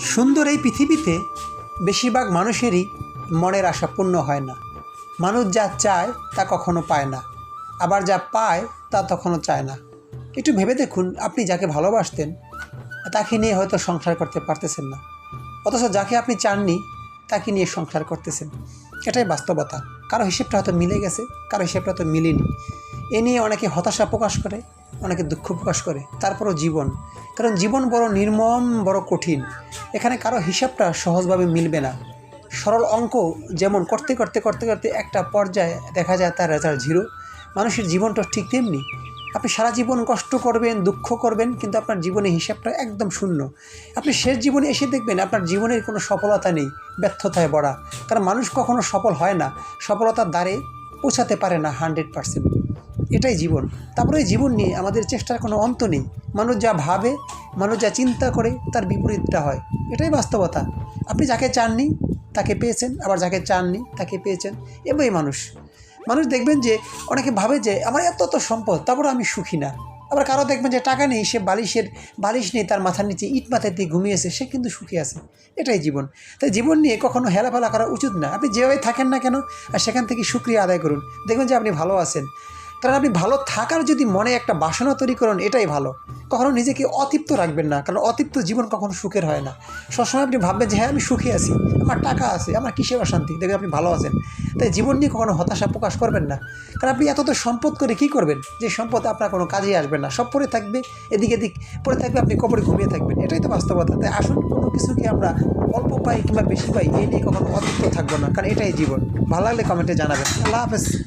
সুন্দর এই পৃথিবীতে বেশিরভাগ মানুষেরই মনের আশা পূর্ণ হয় না। মানুষ যা চায় তা কখনো পায় না। আবার যা পায় তা তখনও চায় না। একটু ভেবে দেখুন, আপনি যাকে ভালোবাসতেন, তাকে নিয়ে হয়তো সংসার করতে পারতেছেন না। অথচ যাকে আপনি চাননি, তাকে নিয়ে সংসার করতেছেন। এটাই বাস্তবতা। কারও হিসেবটা হয়তো মিলে গেছে, কারও হিসেবটা হয়তো মিলেনি। এ নিয়ে অনেকে হতাশা প্রকাশ করে, অনেকে দুঃখ প্রকাশ করে, তারপরও জীবন কারণ জীবন বড় নির্মম, বড় কঠিন। এখানে কারও হিসাবটা সহজভাবে মিলবে না। সরল অঙ্ক যেমন করতে করতে করতে করতে একটা পর্যায়ে দেখা যায় তার রেজাল্ট জিরো মানুষের জীবনটা ঠিক তেমনি। আপনি সারা জীবন কষ্ট করবেন, দুঃখ করবেন, কিন্তু আপনার জীবনে হিসাবটা একদম শূন্য। আপনি শেষ জীবনে এসে দেখবেন আপনার জীবনের কোনো সফলতা নেই, ব্যর্থতায় বড়া কারণ মানুষ কখনো সফল হয় না। সফলতার দ্বারে পৌঁছাতে পারে না হান্ড্রেড পারসেন্ট এটাই জীবন। তারপরে জীবন নিয়ে আমাদের চেষ্টার কোনো অন্ত নেই। মানুষ যা ভাবে, মানুষ যা চিন্তা করে, তার বিপরীতটা হয়। এটাই বাস্তবতা। আপনি যাকে চাননি, তাকে পেয়েছেন, আবার যাকে চাননি, তাকে পেয়েছেন। এবারই মানুষ। মানুষ দেখবেন যে, অনেকে ভাবে যে, আমার এত এত সম্পদ, তারপরে আমি সুখী না। আবার কারও দেখবেন যে, টাকা নেই, সে বালিশের, বালিশ নেই তার মাথার নিচে ইট মাথায় দিয়ে ঘুমিয়েছে, সে কিন্তু সুখী আছে। এটাই জীবন। তাই জীবন নিয়ে কখনো হেলাফেলা করা উচিত না। আপনি যেভাবে থাকেন না কেন, আর সেখান থেকে সুক্রিয়া আদায় করুন। দেখবেন যে, আপনি ভালো আছেন। কারণ আপনি ভালো থাকার যদি মনে একটা বাসনা তৈরি করেন, এটাই ভালো। কখনো নিজেকে অতৃপ্ত রাখবেন না, কারণ অতৃপ্ত জীবন কখনো সুখের হয় না। সবসময় আপনি ভাববেন যে হ্যাঁ আমি সুখী আছি, আমার টাকা আছে, আমার কিসের অশান্তি? দেখবেন আপনি ভালো আছেন। তাই জীবন নিয়ে কখনো হতাশা প্রকাশ করবেন না। কারণ আপনি এত তো সম্পদ করে কী করবেন? যে, সম্পদ আপনার কোনো কাজেই আসবে না। সব পরে থাকবে, এদিক এদিক পরে থাকবে, আপনি কবরে ঘুমিয়ে থাকবেন। এটাই তো বাস্তবতা। তাই আসুন, কোনো কিছুকে আমরা অল্প পাই কিংবা বেশি পাই এই নিয়ে কখনো অতৃপ্ত থাকব না। কারণ এটাই জীবন। ভালো লাগলে কমেন্টে জানাবেন। আল্লাহ হাফেজ।